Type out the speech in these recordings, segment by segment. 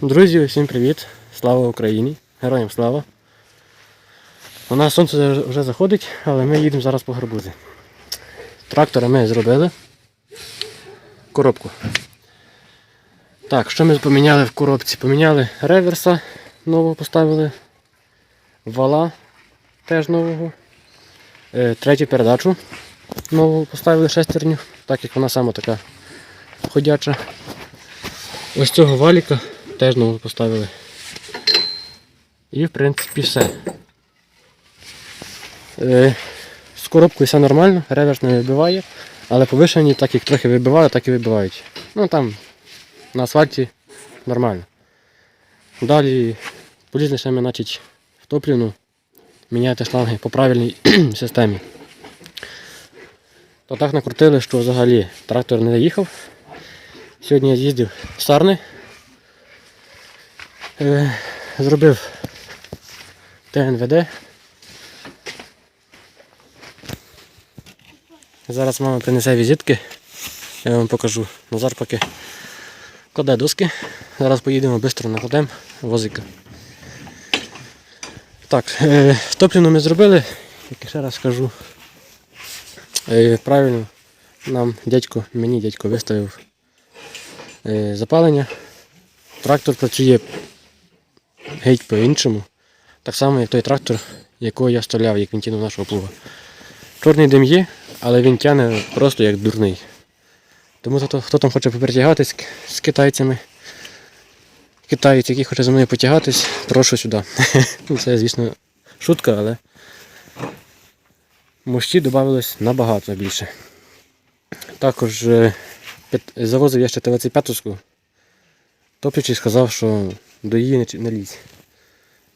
Друзі, всім привіт! Слава Україні! Героям слава! У нас сонце вже заходить, але ми їдемо зараз по гарбузи. Трактора ми зробили. Коробку. Так, що ми поміняли в коробці? Поміняли реверса нового поставили. Вала теж нового. Е, Третю передачу нову поставили шестерню, так як вона сама така ходяча. Ось цього валіка теж нового поставили. І в принципі все. Е, з коробкою все нормально, реверс не вибиває, але повишені, так як трохи вибивали, так і вибивають. Ну там на асфальті нормально. Далі полізли ще ми значить, в міняти шланги по правильній системі. То так накрутили, що взагалі трактор не заїхав. Сьогодні я з'їздив в Сарни. Е, зробив ТНВД. Зараз мама принесе візитки. Я вам покажу. Назар поки кладе доски. Зараз поїдемо швидко накладемо возика. Так, е, ми зробили, як ще раз скажу. Е, правильно нам дядько, мені дядько виставив запалення. Трактор працює геть по-іншому. Так само, як той трактор, якого я вставляв, як він тянув нашого плуга. Чорний дим є, але він тягне просто як дурний. Тому хто, хто там хоче попритягатись з китайцями, китаєць, який хоче зі мною потягатись, прошу сюди. Ну, Це, звісно, шутка, але мощі додавалось набагато більше. Також е, завозив я ще ТВЦ 5 Топлячий сказав, що до її не лізь.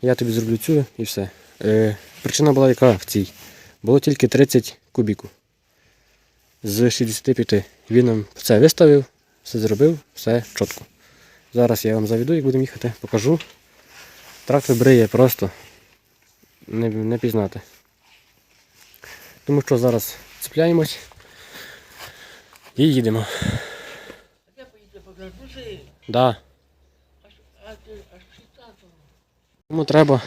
Я тобі зроблю цю і все. Е, причина була яка в цій. Було тільки 30 кубіку. З 65. Він нам все виставив, все зробив, все чітко. Зараз я вам заведу, як будемо їхати, покажу. Трактор бриє просто не, не пізнати. Тому що зараз цепляємось і їдемо. Де поїдете по гарбузи? Да. Кому треба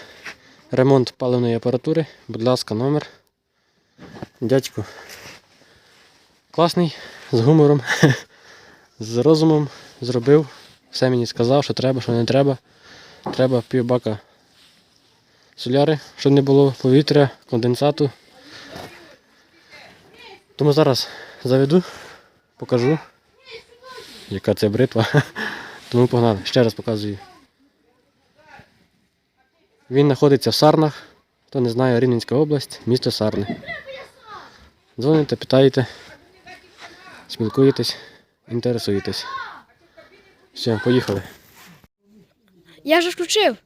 ремонт паливної апаратури, будь ласка, номер. Дядько класний, з гумором, з розумом зробив. Все мені сказав, що треба, що не треба. Треба півбака соляри, щоб не було повітря, конденсату. Тому зараз заведу, покажу, яка це бритва. Тому погнали. Ще раз показую. Він знаходиться в Сарнах. Хто не знає, Рівненська область, місто Сарни. Дзвоните, питаєте, спілкуєтесь, інтересуєтесь. Все, поїхали. Я ж включив.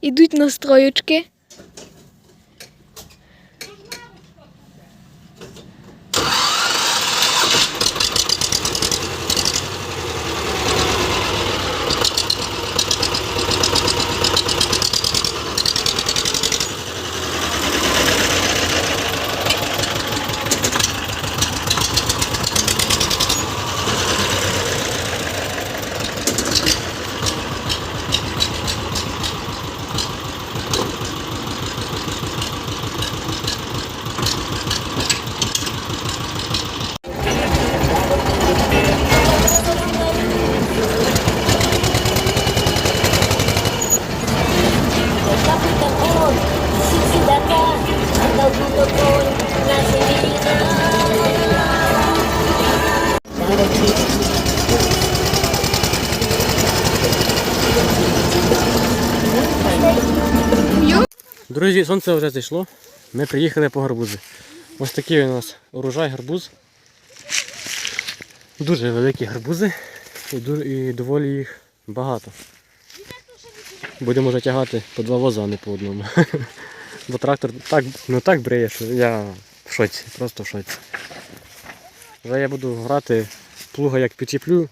Ідуть настроєчки. Друзі, сонце вже зайшло. Ми приїхали по гарбузи. Ось такий у нас урожай гарбуз. Дуже великі гарбузи і, доволі їх багато. Будемо вже тягати по два воза, а не по одному. Бо трактор так, ну так бриє, що я в шоці, просто в шоці. Вже я буду грати плуга як підчіплю,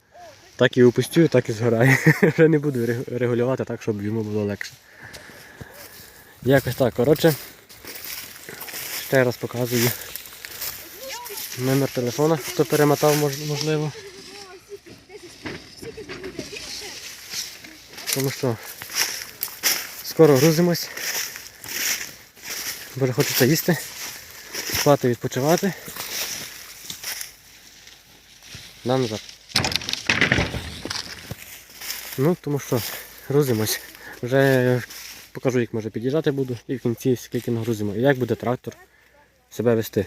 так і опустю, так і згорає. Вже не буду регулювати так, щоб йому було легше. Якось так, коротше. Ще раз показую номер телефона, хто перемотав можливо. Тому що скоро грузимось, бо хочеться їсти, спати, відпочивати. На назад. Ну, тому що грузимось. Вже покажу, як може під'їжджати буду і в кінці скільки нагрузимо. І як буде трактор себе вести.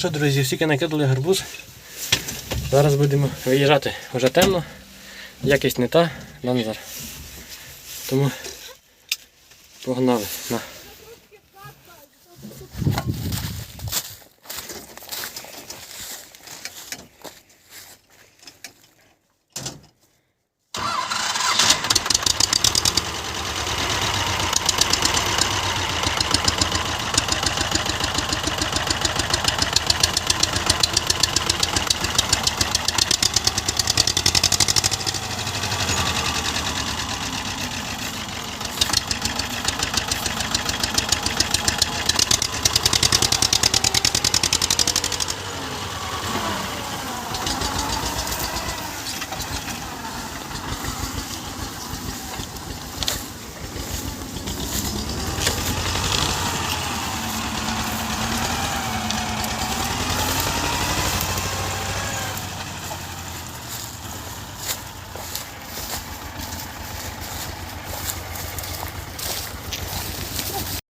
Що, друзі, всі накидали гарбуз. Зараз будемо виїжджати. Вже темно, якість не та, нам Назар. Тому погнали. На.